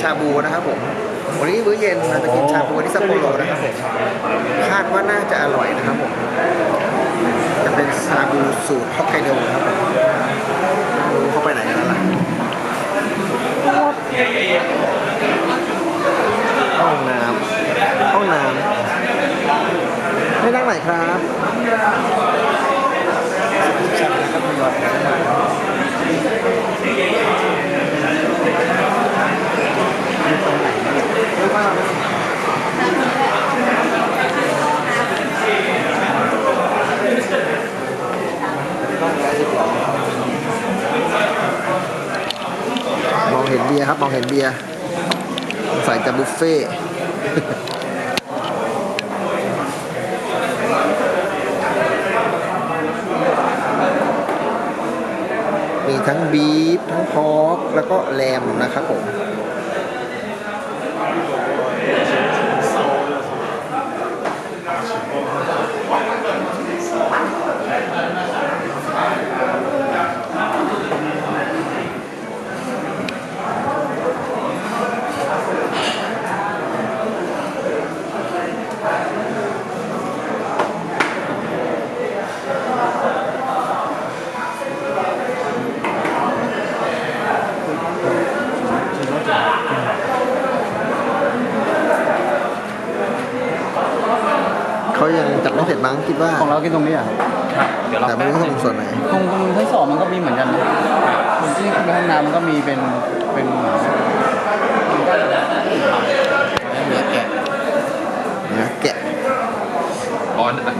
ชาบูนะครับผม วันนี้มื้อเย็นเราจะกินชาบูที่ซัปโปโรนะครับผมคาดว่าน่าจะอร่อยนะครับผม จะเป็นชาบูสูตรฮอกไกโดนะครับผมไม่รู้เขาไปไหนกันแล้วล่ะห้องน้ำห้องน้ำไม่นั่งไหนครับชันนะครับคุณยอดตรงไหนเนี่ยเฮ้ยว่าเรามอง เบียร์ครับมองเห็นเบียร์ใส่จะบุฟเฟ่มีทั้งบีฟทั้งพอกแล้วก็แรมนะครับผม เขายังจัดไม่เสร็จมั้งคิดว่า ของเรากินตรงนี้อะเดี๋ยวเราแต่ไม่รู้ตรงส่วนไหน ตรงตรงชั้นสองมันก็มีเหมือนกันนะตรงที่ในห้องน้ำมันก็มีเป็นเป็นเนื้อแกะนะแกะร้อนอะ